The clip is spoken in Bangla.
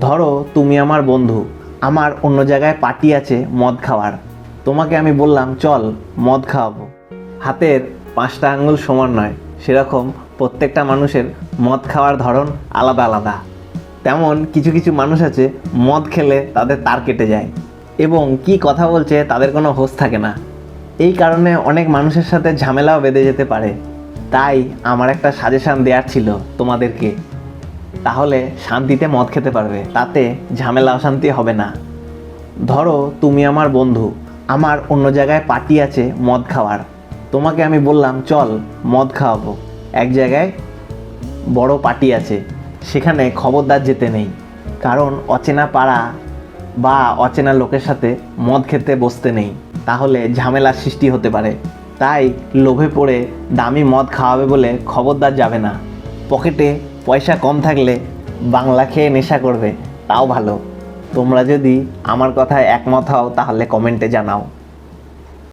ধরো তুমি আমার বন্ধু, আমার অন্য জায়গায় পার্টি আছে মদ খাওয়ার। তোমাকে আমি বললাম, চল, মদ খাওয়াবো। হাতের পাঁচটা আঙুল সমান নয়, সেরকম প্রত্যেকটা মানুষের মদ খাওয়ার ধরন আলাদা আলাদা। তেমন কিছু কিছু মানুষ আছে, মদ খেলে তাদের তার কেটে যায়। এবং কি কথা বলছে তাদের কোনো হোশ থাকে না। এই কারণে অনেক মানুষের সাথে ঝামেলাও বেঁধে যেতে পারে। তাই আমার একটা সাজেশান দেওয়ার ছিল তোমাদেরকে। তাহলে শান্তিতে মদ খেতে পারবে, তাতে ঝামেলা অশান্তি হবে না। ধরো তুমি আমার বন্ধু, আমার অন্য জায়গায় পার্টি আছে মদ খাওয়ার। তোমাকে আমি বললাম, চল মদ খাওয়াবো। এক জায়গায় বড় পার্টি আছে, সেখানে খবরদার যেতে নেই। কারণ অচেনা পাড়া বা অচেনা লোকের সাথে মদ খেতে বসতে নেই। তাহলে ঝামেলার সৃষ্টি হতে পারে। তাই লোভে পড়ে দামি মদ খাওয়াবে বলে খবরদার যাবে না। পকেটে পয়সা কম থাকলে বাংলা খেয়ে নেশা করবে, তাও ভালো। তোমরা যদি আমার কথায় একমত হও, তাহলে কমেন্টে জানাও।